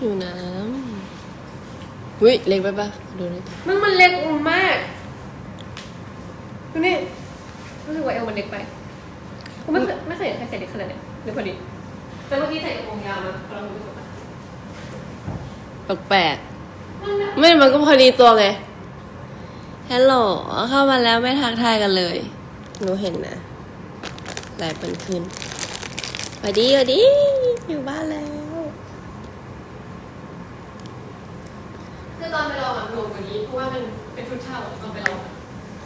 อยู่น้ำอุ้ยเล็กไปปะดูหน่อยมึงมันเล็กมากดูนี่รู้สึกว่าเอวมันเล็กไปกูไม่เคยไม่เคยเห็นใครใส่เล็กขนาดเนี้ยเดี๋ยวพอดีแต่เมื่อกี้ใส่กระโปรงยาวมาพอเราดูสุดแปลกมันแบบๆไม่มันก็พอดีตัวไงฮัลโหลเข้ามาแล้วไม่ทักทายกันเลยหนูเห็นนะไลน์เป็นขึ้นสวัสดีสวัสดีอยู่บ้านแล้ว คือ ตอนไปลองอะรวมกว่านี้เพราะว่ามันเป็นชุดเช่าตอนไปลองอะ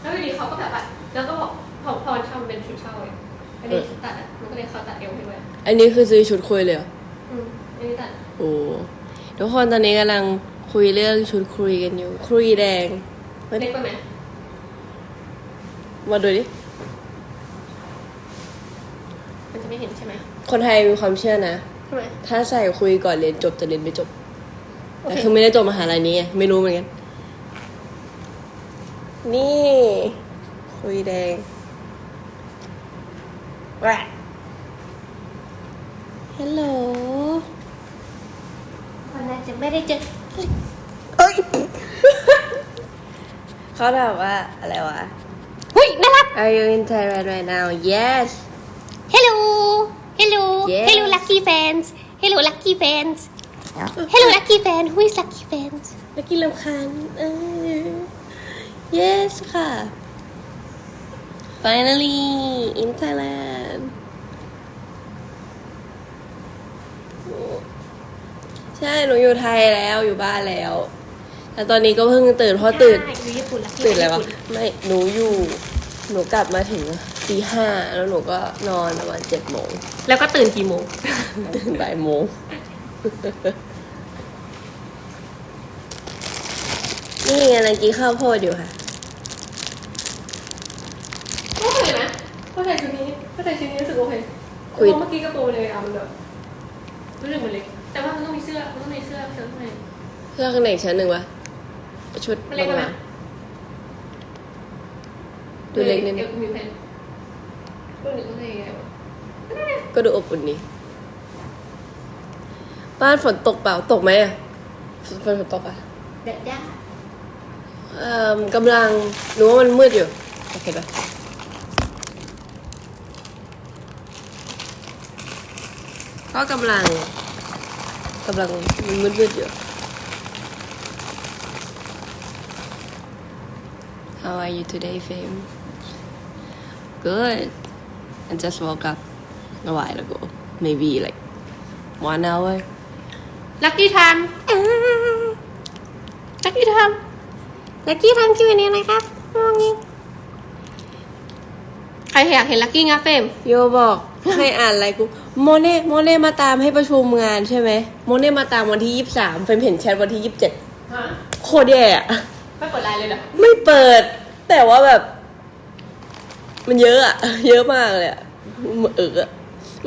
แล้วทีนี้เขาก็แบบว่าแล้วก็บอกพอพอทำเป็นชุดเช่าเลยอันนี้ตัดอะมันก็เลยเขาตัดเอวให้ด้วยอันนี้คือซื้อชุดคุยเลยเหรออืมอันนี้ตัดโอ้ทุกคนตอนนี้กำลังคุยเรื่องชุดคุยกันอยู่ คุยแดงเล็กไปไหมมาดูดิมันจะไม่เห็นใช่ไหมคนไทยมีความเชื่อนะทำไมถ้าใส่คุยก่อนเรียนจบจะเรียนไม่จบโอ แต่เคคือไม่ได้จบมหาลัยนี้ไงไม่รู้เหมือนกัน นี่ คุยแดงแวะฮัลโหลวันน่าจะไม่ได้เจอเอ้ยเขาถามว่าอะไรวะ หุ้ยน่ารัก Are you in Thailand right now Yes Hello Hello Yes. Hello lucky fans Hello lucky fans Hello lucky fan Who is lucky fans เมื่อกี้ลำคาญเออ Yes ค่ะ Finally in Thailand ใช่ หนูอยู่ไทยแล้วอยู่บ้านแล้ว แต่ตอนนี้ก็เพิ่งตื่นเพราะตื่นใช่อยู่ญี่ปุ่น lucky ตื่นอะไรวะญี่ปุ่นไม่ หนูอยู่ หนูกลับมาถึงตีห้าแล้วหนูก็นอนประมาณเจ็ดโมงแล้วก็ตื่นกี่โมง ตื่นบ่ายโมง นี่กำลังกินข้าวโพดอยู่ค่ะ โอเคนะเข้าใจชุดนี้เข้าใจชุดนี้รู้สึกโอเคคุย เมื่อกี้กระโปรงเลยอะมันแบบรู้สึกมันเล็กแต่ว่ามันต้องมีเสื้อมันต้องมีเสื้อเสื้อข้างในเสื้อข้างในอีกชั้นหนึ่งวะชุดมันเล็กไปไหมดูเล็กนิดเอนึวงกูมีแผ่นตัวหนึ่งก็เลยไงวะก็ดูอบอุ่นดีบ้านฝนตกเปล่าตกไหมอะฝนฝนตกอะเด็ดยาก เอ่อกำลังหนูว่ามันมืดอยู่ โอเคปะก็กำลังกำลังมันมืดมืดๆอยู่ How are you today, fam? Good. I just woke up a while ago. Maybe like one hour. ลัคกี้ทัน ลัคกี้ทันลัคกี้ทันคิวนี้นะครับมองนี้ใครอยากเห็นลัคกี้งาเฟมโยบอกให้อ่านอะไรกูโมเน่โมเน่มาตามให้ประชุมงานใช่ไหมโมเน่มาตามวันที่ยี่สิบสามเฟมเห็นแชทวันที่ยี่สิบเจ็ดโคตรแย่อะไม่เปิดไลน์เลยเหรอไม่เปิด แต่ว่าแบบ มันเยอะอะเยอะมากเลยอะเอออะ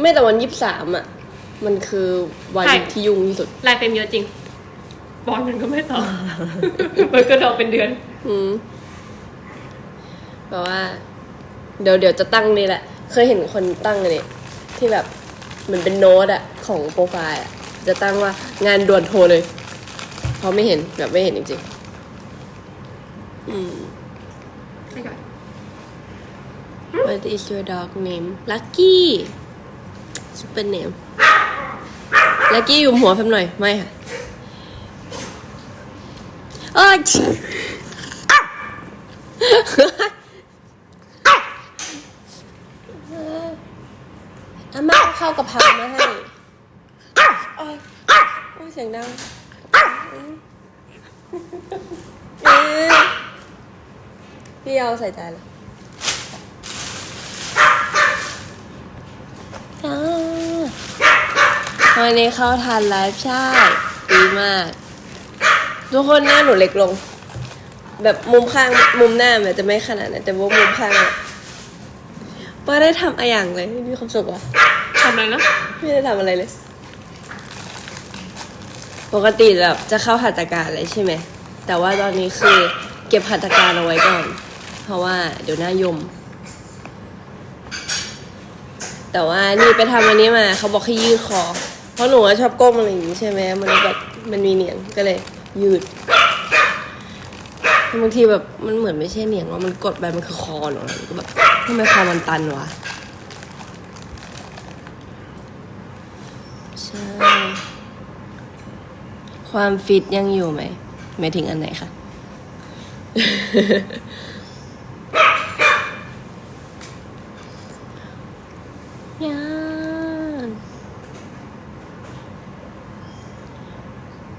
ไม่แต่วันยี่สิบสามอะมันคือวันที่ยุ่งที่สุดไลน์เฟมเยอะจริง บอลมันก็ไม่ตอบ มันก็รอเป็นเดือน อืมแบบว่า เดี๋ยวเดี๋ยวจะตั้งนี่แหละ เคยเห็นคนตั้งอันนี่ที่แบบเหมือนเป็นโน้ตอะของโปรไฟล์อะจะตั้งว่างานด่วนโทรเลย เพราะไม่เห็นแบบไม่เห็นจริงๆ อืมไม่ก่อน What is your dog name Lucky Super name Lucky อยู่หัวแฟมหน่อย ไม่ค่ะ เอ้ยอาม่าเอาข้ากะเพรามาให้โอ้ยโอ้ยเสียงดังพี่เอาใส่ใจเลยอ่าวันนี้เข้าทันไลฟ์ใช่ ดีมาก ทุกคนหน้าหนูเล็กลง แบบมุมข้างมุมหน้ามันจะไม่ขนาดนั้นแต่ว่ามุมข้างอะป้าได้ทำอะไรอย่างเลยมีความสุขว่ะทำอะไรนะไม่ได้ทำอะไรเลย ปกติแบบจะเข้าหัตถการเลยใช่ไหมแต่ว่าตอนนี้คือเก็บหัตถการเอาไว้ก่อน เพราะว่าเดี๋ยวหน้ายม แต่ว่านี่ไปทำอันนี้มาเขาบอกให้ยืดคอเพราะหนูอะชอบก้มอะไรอย่างงี้ใช่ไหมมันแบบมันมีเหนียงก็เลย ยืดบางทีแบบมันเหมือนไม่ใช่เหนียงว่ามันกดไปมันคือคอหนูอะก็แบบทำไมคอมันตันวะใช่ความฟิตยังอยู่ไหมหมายถึงอันไหนคะ ยัง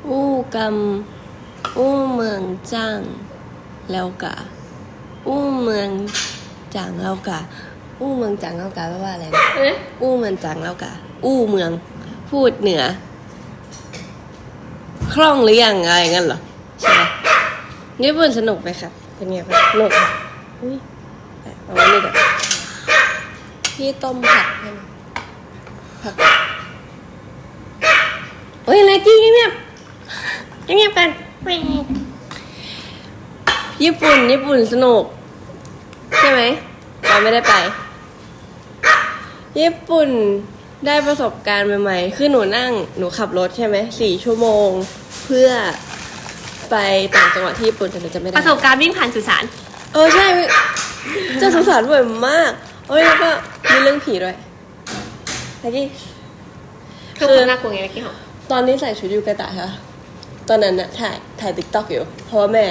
อู้กำอู้เมืองจ้างแล้วกะอู้เมืองจางแล้วกะอู้เมืองจางแล้วกะแปลว่าอะไรนะอู้เมืองจางแล้วกะอู้เมืองพูดเหนือ คล่องหรือยังอะไรงั้นเหรอใช่ไหมญี่ปุ่นสนุกไหมครับเป็นไงบ้างสนุกอุ้ยเอาไว้นี่ก่อนพี่ต้มผักให้ผักโอ้ยอะไรกี้เงียบ เงียบๆกันแหม่ญี่ปุ่น ญี่ปุ่นสนุก ใช่ไหมเราไม่ได้ไป ญี่ปุ่นได้ประสบการณ์ใหม่ๆ คือหนูนั่งหนูขับรถใช่ไหมสี่ชั่วโมงเพื่อไปต่างจังหวัดที่ญี่ปุ่นแต่หนูจะไม่ปได้ระสบการณ์วิ่งผ่านสุสานเออใช่มีเจะสงสารบ่อยมากโอ้ยแล้วก็มีเรื่องผีด้วยตะกี้คือความน่ากลัวไงเมื่อกี้เหรอตอนนี้ใส่ชุดยูกะตะค่ะ ตอนนั้นน่ะถ่ายถ่ายติ๊กต็อกอยู่ เพราะว่าแม่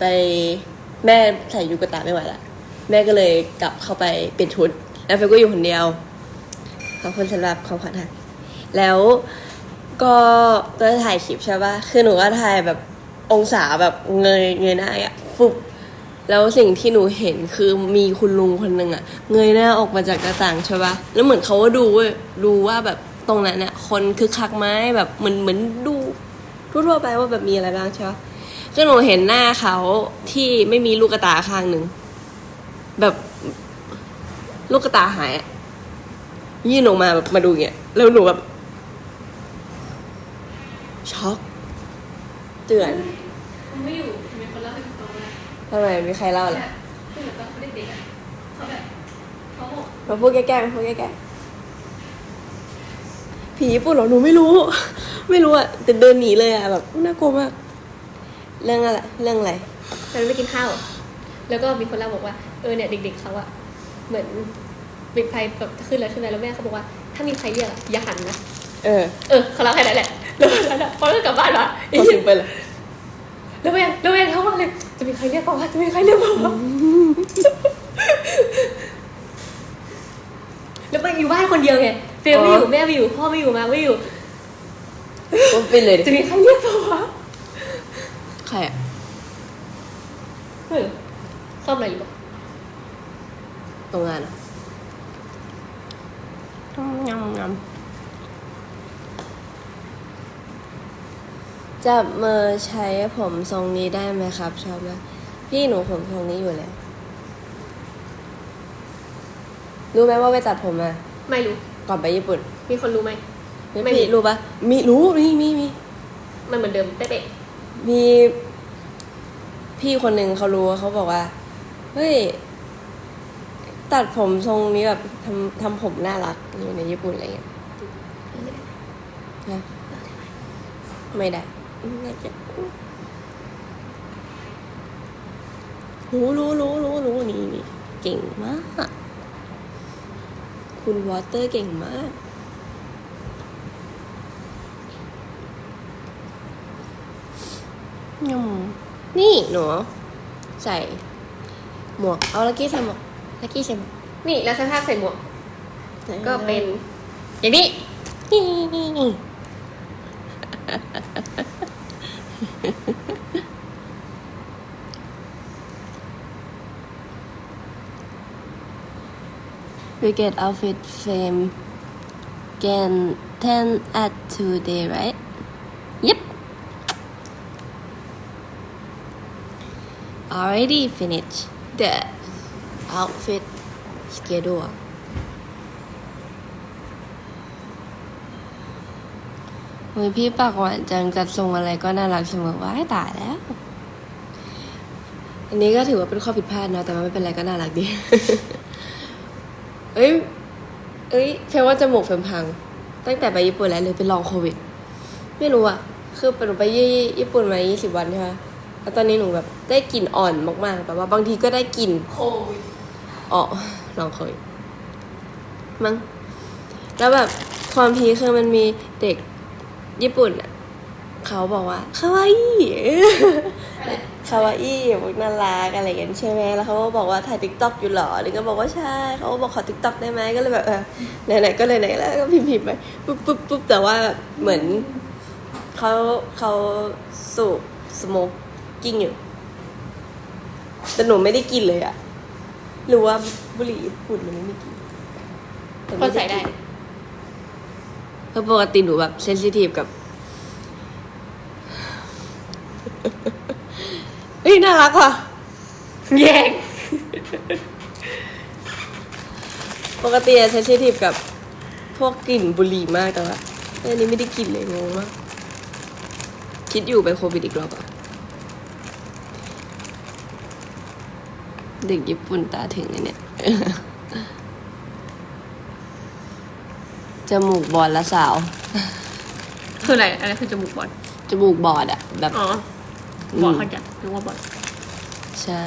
ไปแม่ใส่ยูกะตะไม่ไหวละแม่ก็เลยกลับเข้าไปเปลี่ยนชุด แล้วเฟก็อยู่คนเดียวขอบคุณสำหรับของขวัญค่ะแล้วก็ตัวถ่ายคลิปใช่ป่ะคือหนูก็ถ่ายแบบองศาแบบเงยเงยหน้าอะฟุบแล้วสิ่งที่หนูเห็นคือมีคุณลุงคนหนึ่งอะเงยหน้าออกมาจากหน้าต่างใช่ปะแล้วเหมือนเขาว่าดูว้ยดูว่าแบบตรงนั้นเนี่ยคนคือคักไหมแบบเหมือนเหมือนดู ทั่วๆไปว่าแบบมีอะไรบ้างใช่ปะก็หนูเห็นหน้าเขาที่ไม่มีลูกกระตาข้างหนึ่ง แบบลูกกระตาหายอะยื่นออกมาแบบมาดูเงี้ยแล้วหนูแบบช็อกเตือนไม่อยู่มีคนเล่าให้ฟังว่าทำไมมีใครเล่าล่ะคือเหมือนตอนเขาเด็กๆอะเขาแบบเขาบอกมาพูดแก้ๆมาพูดแก้ๆ ผีญี่ปุ่นเหรอหนูไม่รู้ ไม่รู้อะแต่เดินหนีเลยอะแบบน่ากลัวมากเรื่องอะไรเรื่องอะไรตอนนั้นไปกินข้าว แล้วก็มีคนเล่าบอกว่า เออเนี่ยเด็ก ๆเขาอะเหมือนปิดไฟแบบจะขึ้นแล้วใช่ไหมแล้วแม่เขาบอกว่า ถ้ามีใครเรียกอะอย่าหันนะ เออ เออเขาเล่าแค่นั้นแหละ แล้วแล้วแล้วพอเลิกกลับบ้านมาพอสิงไปเลยแล้วแม่แล้วแม่เขาว่าเลย จะมีใครเรียกเปล่าวะจะมีใครเรียกเปล่าวะแล้วมันอยู่บ้านคนเดียวไง เฟลไม่อยู่แม่ไม่อยู่พ่อไม่อยู่มาไม่อยู่ปุ๊บไปเลยดิจะมีใครเรียกเปล่าวะใครอะเออซ่อมอะไรอยู่ปะตรงงานอะยำยำจับมือใช้ผมทรงนี้ได้ไหมครับ ชอบไหมพี่หนูผมทรงนี้อยู่แล้วรู้ไหมว่าไปตัดผมมาไม่รู้ ก่อนไปญี่ปุ่น มีคนรู้ไหม ไม่ไม่พี่มีรู้ปะมีรู้มีมีมีมันเหมือนเดิมเป๊ะมีพี่คนหนึ่งเขารู้เขาบอกว่าเฮ้ยตัดผมทรงนี้แบบทำทำผมน่ารักอยู่ในญี่ปุ่นอะไรเงี้ยนะไม่ได้น่าจะรู้รู้รู้รู้รู้นี่นี่เก่งมาก คุณวอเตอร์เก่งมาก นี่หนูใส่หมวก เอาลักกี้ใส่หมวกลักกี้ใส่หมวกนี่แล้วสภาพใส่หมวก ก็เป็น อย่างนี้ นี่นี่นี่ We outfit fame can 10 at today, right? Yep. Already finished the outfit schedule. โอ้ยพี่ปากหวานจังจัดทรงอะไรก็น่ารักเสมอว้ายตายแล้ว อันนี้ก็ถือว่าเป็นข้อผิดพลาดเนาะแต่ว่าไม่เป็นไรก็น่ารักดี เอ้ย เอ้ยเฟลว่าจมูกเฟมพัง ตั้งแต่ไปญี่ปุ่นแล้วเลยไปลองโควิด ไม่รู้อะคือหนูไปยี่ญี่ปุ่นมา20วันใช่ไหมแล้วตอนนี้หนูแบบได้กลิ่นอ่อนมากๆแบบว่าบางทีก็ได้กลิ่นโควิดอ๋อลองเคยมั้งแล้วแบบความพีคคือมันมีเด็กญี่ปุ่นอะเขาบอกว่าคาวาอิอะไร คาวาอิบอกน่ารักอะไรอย่างเงี้ยใช่ไหมแล้วเขาก็บอกว่าถ่ายติ๊กต็อกอยู่เหรอนี่ก็บอกว่าใช่เขาก็บอกขอติ๊กต็อกได้ไหมก็เลยแบบเออไหนๆก็เลยไหนๆแล้วก็พิมพ์ๆไปปุ๊บปุ๊บปุ๊บแต่ว่าแบบเหมือนเขาเขาสูบสโมกกิ้งอยู่แต่หนูไม่ได้กินเลยอะหรือว่าบุหรี่ญี่ปุ่นมันไม่มีกลินแต่คม่นใส่ได้กิเพราะปกติหนูแบบเซนซิทีฟกับ เฮ้ยน่ารักว่ะแยกปกติเซนซิทีฟกับพวกกลิ่นบุหรี่มากแต่ว่าอันนี้ไม่ได้กลิ่นเลยงงมากคิดอยู่ไปโควิดอีกรอบอะเด็กญี่ปุ่นตาถึงเลยเนี่ย จมูกบอดละสาว คืออะไรอะไรคือจมูกบอลจมูกบอดอะแบบ อ๋อ บอลเขาจัดนึกว่าบอลใช่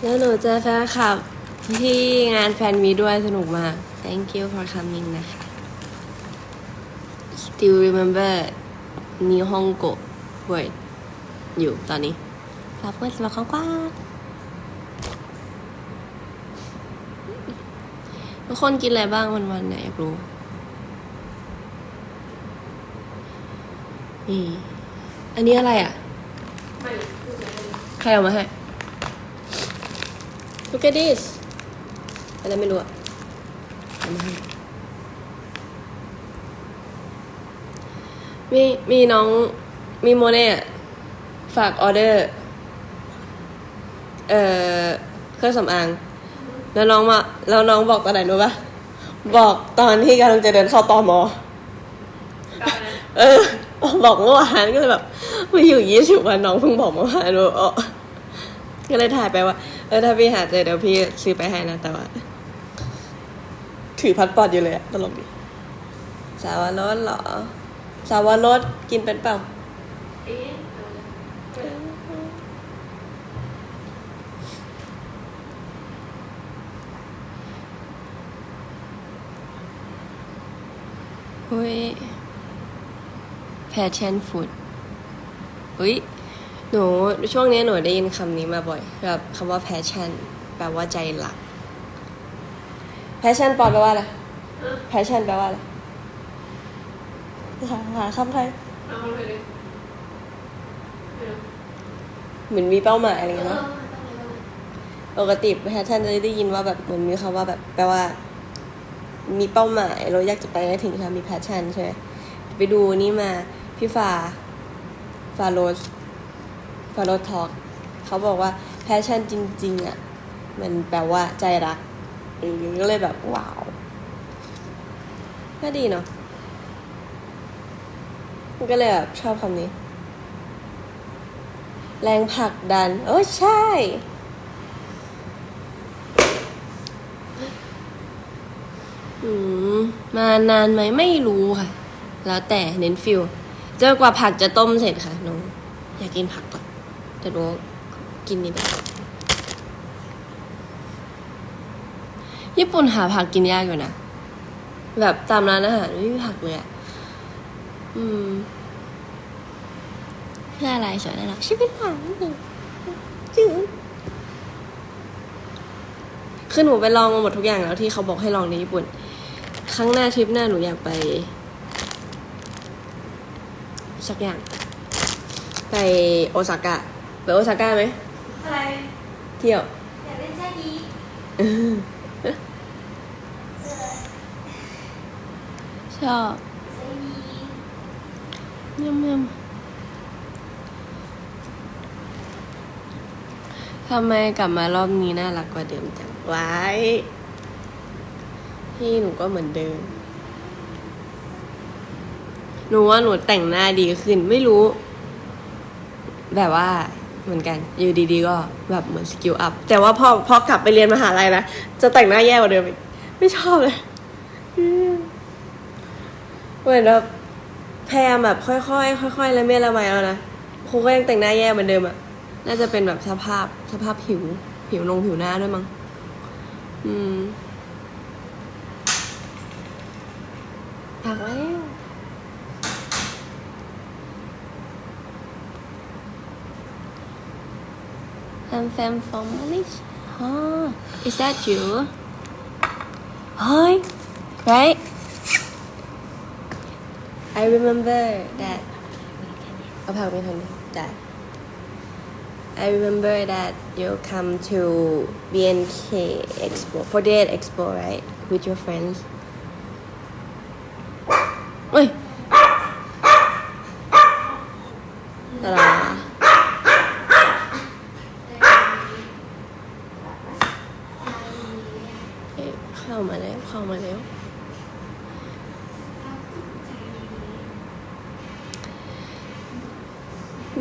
แล้วหนูเจอแฟนคลับที่งานแฟนมีด้วยสนุกมาก thank you for coming นะคะ still remember นิฮงโก word อยู่ตอนนี้รับเพื่อนสำหรับของกว้างทุกคนกินอะไรบ้างวันๆเนี่ยอยากรู้ นี่ อันนี้อะไรอะไม่ใครเอามาให้ Look at this อะไรไม่รู้อะเอามาให้มีมีน้องมีโมเน่อะฝากออเดอร์ เอ่อเครื่องสำอาง แล้วน้องมาแล้วน้องบอกตอนไหนรู้ปะบอกตอนที่กำลังจะเดินเข้าตอมอเออ บอกเมื่อวานก็เลยแบบมาอยู่ยี่สิบวันน้องเพิ่งบอกเมื่อวานว่าอ๋อก็เลยถ่ายไปว่าเออถ้าพี่หาเจอเดี๋ยวพี่ซื้อไปให้นะแต่ว่า ถือพัดปอดอยู่เลยอะตลกดีสาวรสเหรอ สาวรสกินเป็นเปล่าเอ๊ะเฮ้ย passion food เฮ้ยหนูช่วงนี้หนูได้ยินคำนี้มาบ่อยแบบคำว่า passion แปลว่าใจหลัก passion ปอแปลว่าอะไร passion แปลว่าอะไรหาหาคำไทยเอาเลยเลยไม่รู้เหมือนมีเป้าหมายอะไรเอเงี้ยอเนาะต้องเลยต้องเลยปกติแพชชั่นจะได้ยินว่าแบบเหมือนมีคำว่าแบบแปลว่า มีเป้าหมาย เราอยากจะไปให้ถึงค่ะมีแพชชั่นใช่ไหมไปดูนี่มา พี่ฟาฟาโรสฟาโรสทอกเขาบอกว่าแพชชั่นจริง ๆอะ มันแปลว่าใจรักเออก็เลยแบบ ว้าวก็ดีเนาะก็เลยแบบชอบคำนี้ แรงผลักดันเออใช่ อืม มานานไหมไม่รู้ค่ะ แล้วแต่เน้นฟิล จอกว่าผักจะต้มเสร็จค่ะหนูอยากกินผักก่อนแต่หนูกินนี่ได้ญี่ปุ่นหาผักกินยากอยู่นะ แบบตามร้านอาหารไม่มีผักเลยอะอืมเพื่ออะไรสวยน่ารักชีวิตหลังจืดคือหนูไปลองมาหมดทุกอย่างแล้วที่เขาบอกให้ลองในญี่ปุ่น ครั้งหน้าทริปหน้าหนูอยากไป สักอย่าง ไปโอซาก้าไปโอซาก้าไหมอะไรเที่ยวอยากเล่นแจ๊กีชอบเยี่ยมเยี่ยมทำไมกลับมารอบนี้น่ารักกว่าเดิมจังไว้ายพี่หนูก็เหมือนเดิม หนูว่าหนูแต่งหน้าดีขึ้น ไม่รู้ แบบว่าเหมือนกันอยู่ดีๆก็แบบเหมือนสกิลอัพแต่ว่าพอพอกลับไปเรียนมหาลัยนะจะแต่งหน้าแย่กว่าเดิมอีกไม่ชอบเลยเหมือนแบบพยายามแบบค่อยๆค่อยๆแล้วเมียละไมแล้วนะครูก็ยังแต่งหน้าแย่เหมือนเดิมอะน่าจะเป็นแบบสภาพสภาพผิว ผิวลงผิวหน้าด้วยมั้งอืมปากแล้ว I'm from Malaysia. huh? is that you? Hi, right? I remember that. that I remember that you come to BNK Expo for that Expo, right? With your friends.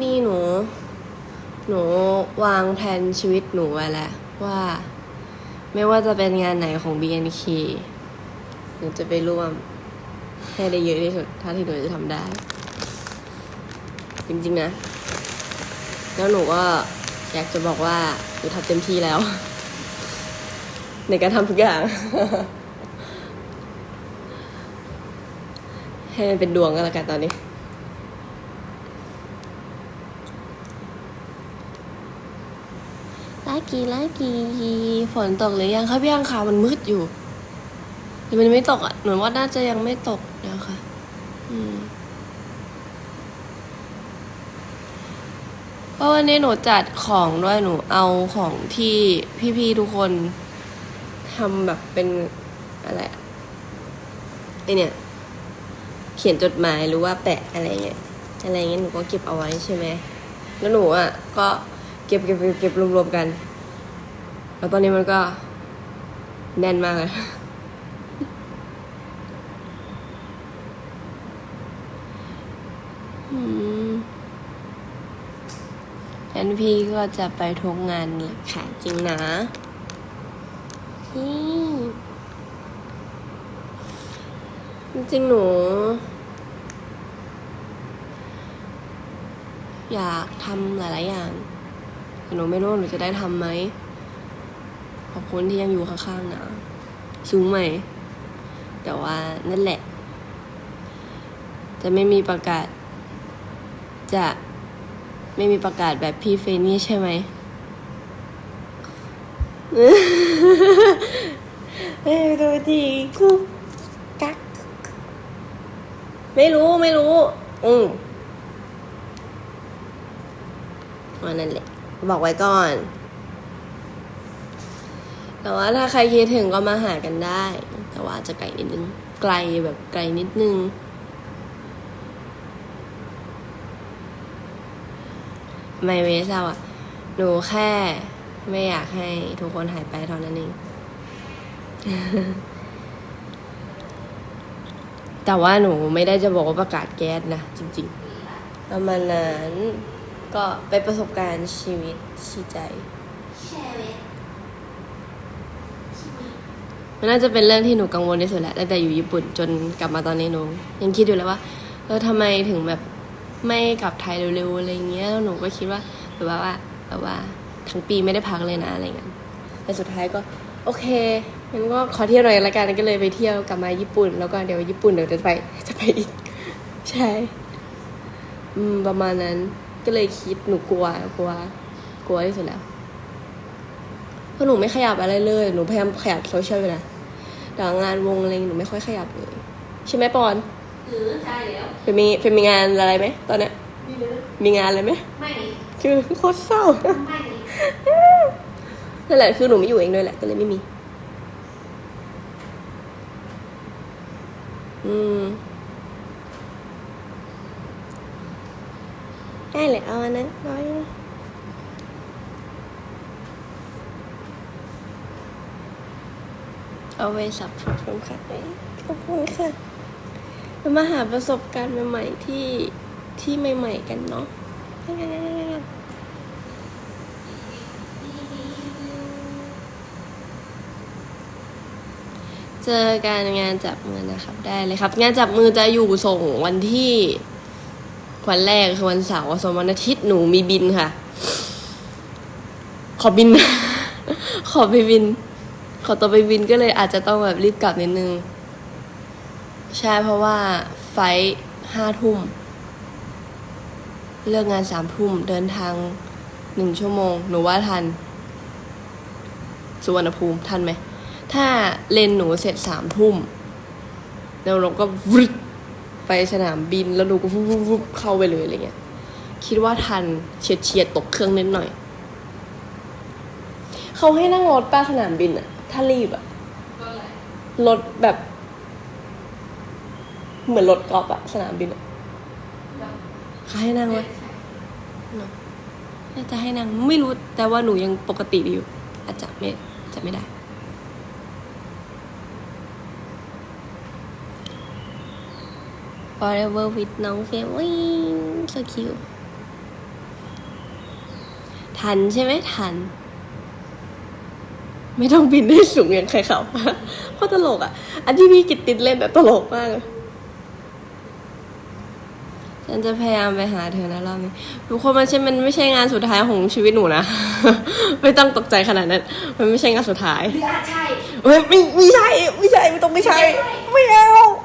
นี่หนู หนูวางแผนชีวิตหนูไว้แล้วว่า ไม่ว่าจะเป็นงานไหนของ BNK หนูจะไปร่วมให้ได้เยอะที่สุดเท่าที่หนูจะทำได้ จริงๆนะ แล้วหนูก็อยากจะบอกว่าหนูทำเต็มที่แล้ว ในการทำทุกอย่าง ให้มันเป็นดวงก็แล้วกันตอนนี้ ลา กีลากีฝนตกหรือยังคะพี่ยังคะมันมืดอยู่หรือมันไม่ตกอะเหมือนว่าน่าจะยังไม่ตกนะคะอืมเพราะวันนี้หนูจัดของด้วยหนูเอาของที่พี่ๆทุกคนทำแบบเป็นอะไรอะไอเนี่ย เขียนจดหมายหรือว่าแปะอะไรเงี้ยอะไรเงี้ยหนูก็เก็บเอาไว้ใช่ไหมแล้วหนูอะก็ เก็บเก็บเก็บเก็บรวมๆกัน แล้วตอนนี้มันก็แน่นมากเลยอืมงั้นพี่ก็จะไปทุกงานเลยค่ะจริงนะนี่จริงหนู อยากทำหลาย ๆ อย่าง หนูไม่รู้หนูจะได้ทำไหมขอบคุณที่ยังอยู่ข้างๆนะสูงไหมแต่ว่านั่นแหละ จะไม่มีประกาศ จะไม่มีประกาศแบบพี่เฟนี่ใช่ไหมเอ้ยดูดีกุ๊กกักไม่รู้ไม่รู้ อืมวันนั้นแหละ บอกไว้ก่อน แต่ว่าถ้าใครคิดถึงก็มาหากันได้ แต่ว่าจจะไกลนิดนึง ไกลแบบไกลนิดนึง ไม่เวสเอาอะหนูแค่ไม่อยากให้ทุกคนหายไปเท่านั้นเอง แต่ว่าหนูไม่ได้จะบอกว่าประกาศแก๊สนะจริงๆประมาณนั้น ก็ไปประสบการณ์ชีวิตชีใจ มันน่าจะเป็นเรื่องที่หนูกังวลที่สุดแหละตั้งแต่อยู่ญี่ปุ่นจนกลับมาตอนนี้หนูยังคิดอยู่เลยว่าเออทำไมถึงแบบไม่กลับไทยเร็วๆอะไรเงี้ยแล้วหนูก็คิดว่าแบบว่าแบบว่าทั้งปีไม่ได้พักเลยนะอะไรเงี้ยแต่สุดท้ายก็ โอเคงั้นก็ขอเที่ยวหน่อยละกันก็เลยไปเที่ยวกลับมาญี่ปุ่น แล้วก็เดี๋ยวญี่ปุ่นเดี๋ยวจะไปจะไปอีก ใช่ อืม ประมาณนั้น ก็เลยคิดหนูกลัวกลัวกลัวที่สุดแล้วเพราะหนูไม่ขยับอะไรเลย หนูพยายามขยับโซเชียลอยู่นะแต่ว่างานวงอะไรหนูไม่ค่อยขยับเลย ใช่ไหมปอนหรือใช่แล้วเป็นมีเป็นมีงานอะไรไหมตอนเนี้ยมีหรือมีงานอะไรไหมไม่มีคือโคตรเศร้าไม่มีนั่นแหละคือหนูไม่อยู่เองด้วยแหละก็เลยไม่มี อืม ได้เลยเอาอันนั้นน้อยเอาไปสับสมค่ะขอบคุณค่ะมาหาประสบการณ์ใหม่ๆที่ที่ใหม่ ๆ กันเนาะเจอการงานจับมือนะครับ ได้เลยครับ งานจับมือจะอยู่ส่งวันที่ วันแรกคือวันเสาร์ส่วนวันอาทิตย์หนูมีบินค่ะ ขอบิน ขอไปบิน ขอตัวไปบินก็เลยอาจจะต้องแบบรีบกลับนิดนึง ใช่เพราะว่าไฟห้าทุ่ม เลิกงานสามทุ่มเดินทางหนึ่งชั่วโมง หนูว่าทัน สุวรรณภูมิทันไหม ถ้าเลนหนูเสร็จสามทุ่มแล้วเราก็วึด ไปสนามบินแล้วหนูก็วุบวุบวุบเข้าไปเลยอะไรเงี้ย คิดว่าทันเฉียดเฉียดๆตกเครื่องนิดหน่อย เขาให้นั่งรถป้าสนามบินอะถ้ารีบอะก็อะไรรถแบบ เหมือนรถกอล์ฟอะสนามบินอะเขาให้นั่งไหมน่าจะให้นั่งไม่รู้แต่ว่าหนูยังปกติดีอยู่อาจจะไม่จะไม่ได้ Forever with น้องเฟมวิ่ง so cute ทันใช่ไหมทัน ไม่ต้องบินได้สูงอย่างใครเขาเพราะตลกอะ อันที่พี่กิตติดเล่นแบบตลกมากเลยฉันจะพยายามไปหาเธอนะรอบนี้ทุกคนมันใช่มันไม่ใช่งานสุดท้ายของชีวิตหนูนะ ไม่ต้องตกใจขนาดนั้น มันไม่ใช่งานสุดท้ายหรืออาจใช่เฮ้ยไม่ไม่ใช่ ไม่ใช่ ไม่ต้องไม่ใช่ ไม่เอาอาจจะ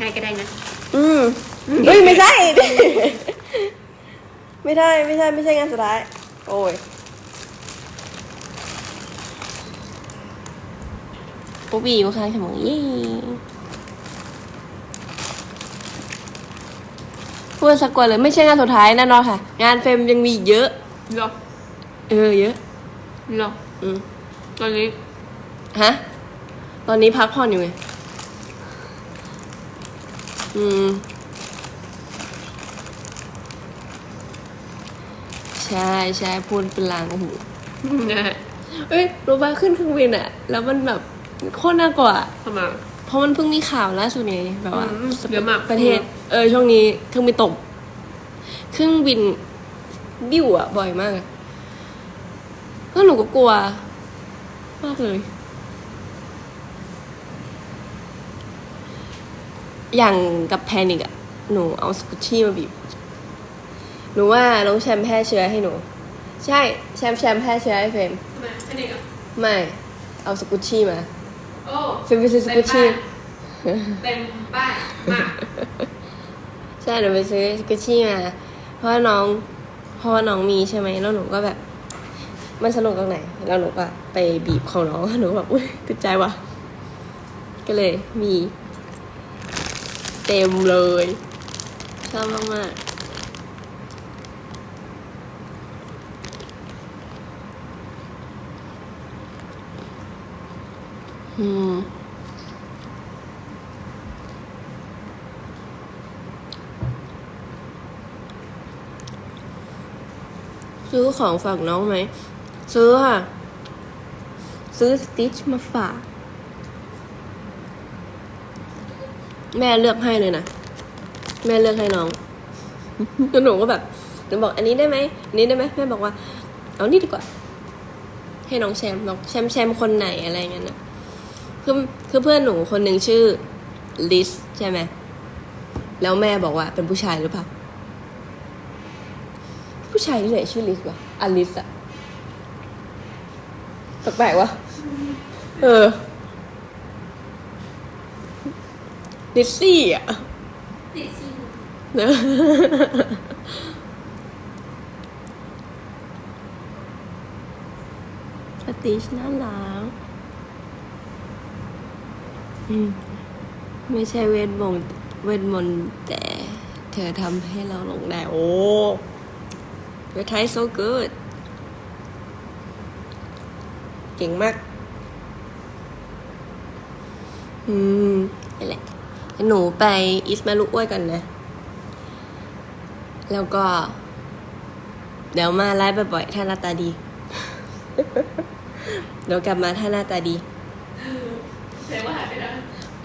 ใช่ก็ได้นะ อืมเฮ้ยไม่ใช่ ไม่ได้ไม่ใช่ไม่ใช่งานสุดท้าย โอ้ยปุ๊บบี้อยู่ข้างขมงยี่พูดสักกว่าเลยไม่ใช่งานสุดท้ายแน่นอนค่ะ งานเฟรมยังมีอีกเยอะหรอ เออเยอะหรอ อืมตอนนี้ ฮะ ตอนนี้พักผ่อนอยู่ไง อืม ใช่ใช่พูดเป็นลางหูนะฮะเอ้ยรู้ป่ะขึ้นเครื่องบินอะแล้วมันแบบโคตรน่ากลัวอะทำไม เพราะมันเพิ่งมีข่าวล่าสุดไงแบบว่าอืมเยอะมาก ประเทศ เออช่วงนี้เครื่องบินตก เครื่องบินบิ้วอะบ่อยมากอะก็หนูก็กลัว มากเลย อย่างกับแพนิกอะหนูเอาสกุชชี่มาบีบ หนูว่าน้องแชมป์แพร่เชื้อให้หนู ใช่แชมป์แชมป์แพร่เชื้อให้เฟรมทำไมแค่นี้เหรอไม่ เอาสกุชชี่มาโอ้เฟรมไปซื้อสกุชชี่เต็มบ้านมาใช่หนูไปซื้อสกุชชี่มา เพราะว่าน้องเพราะว่าน้องมีใช่ไหมแล้วหนูก็แบบ มันสนุกตรงไหน แล้วหนูก็ไปบีบของน้องหนูก็แบบอุ้ยติดใจว่ะ ก็เลยมี เต็มเลย ชอบมากๆอืมซื้อของฝากน้องไหม ซื้อค่ะ ซื้อสติชมาฝาก แม่เลือกให้เลยนะ แม่เลือกให้น้องแล้วหนูก็แบบหนูบอกอันนี้ได้ไหมอันนี้ได้ไหมแม่บอกว่า เอานี่ดีกว่า ให้น้องแชมป์น้องแชมป์แชมป์คนไหนอะไรเงี้ยนะคือคือเพื่อนหนูคนหนึ่งชื่อลิสใช่ไหมแล้วแม่บอกว่าเป็นผู้ชายหรือเปล่าผู้ชายที่ไหนชื่อลิสวะอลิสอะแปลกๆวะเออ ลิซซี่อะติดซีเนอะสติชน่ารักอืมไม่ใช่เวทมนต์เวทมนต์แต่เธอทำให้เราหลงได้โอ้เวทไทย so good เก่งมาก อืมนั่นแหละงั้น หนูไปอิสมาลุอ้วยกันนะ แล้วก็ เดี๋ยวมาไลฟ์บ่อยๆ ถ้าหน้าตาดี เดี๋ยวกลับมาถ้าหน้าตาดีแสดงว่าหายไปแล้ว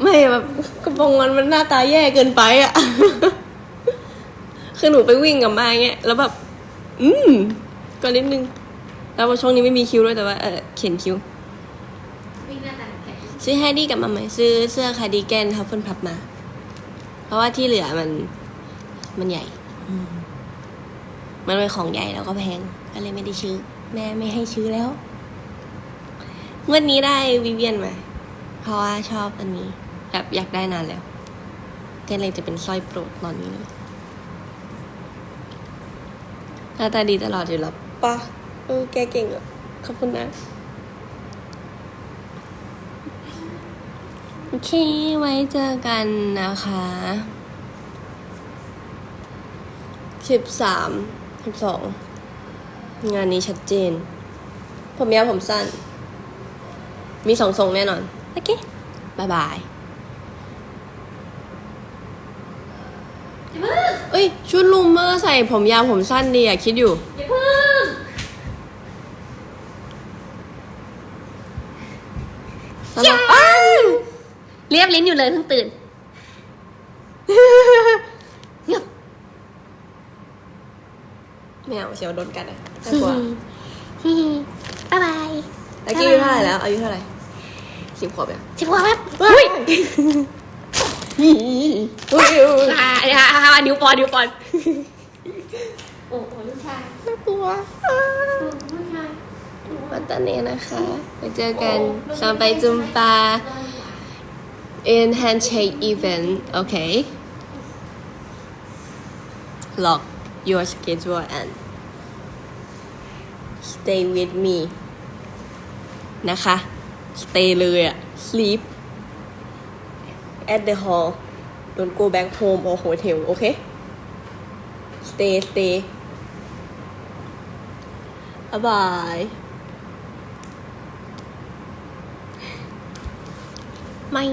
ไม่แบบกระโปรงมันมันหน้าตาแย่เกินไปอะ คือหนูไปวิ่งกับมาอย่างเงี้ย แล้วแบบ อืม ก็นิดนึง แล้วช่วงนี้ไม่มีคิวด้วยแต่ว่า เออเขียนคิว วิ่ง ตาเหมือนแขก ซื้อแฮร์ดี้กับมาไหมซื้อเสื้อคาร์ดิแกนทัฟเฟิลพับมา เพราะว่าที่เหลือมันมันใหญ่ มันเป็นของใหญ่แล้วก็แพง ก็เลยไม่ได้ซื้อแม่ไม่ให้ซื้อแล้วงวันนี้ได้วิเวียนมา เพราะว่าชอบอันนี้แบบอยากได้นานแล้วก็เลยจะเป็นสร้อยโปรดตอนนี้เลยหน้าตาดีตลอดอยู่แล้วปะเออแกเก่งอะ ขอบคุณนะ โอเค ไว้เจอกันนะคะสิบสามสิบสองงานนี้ชัดเจน ผมยาวผมสั้น มีสองทรงแน่นอน โอเคบายบายเพิ่งเอ้ย ชุดลูมเมอร์ใส่ผมยาวผมสั้นดีอะคิดอยู่ อย่าเพิ่ง ตลกอ้าว เรียบลิ้นอยู่เลยเพิ่งตื่นเงียบไม่เอาเชียวโดนกัดอะน่ากลัวบ๊ายบายตะกี้อายุเท่าไหร่แล้วอายุเท่าไหร่สิบขวบยังสิบกว่าแป๊บอุ้ยอุ้ยอุ้ยอ่าอ่าอ่านิ้วปอนนิ้วปอนโอ้โหลูกชายน่ากลัวโอ้ลูกชายวันตอนนี้นะคะ ไปเจอกันสามไปจุมปา in handshake event okay lock your schedule and stay with me นะคะ stay เลยอะ sleep at the hall don't go back home or hotel okay stay stay bye bye ไม่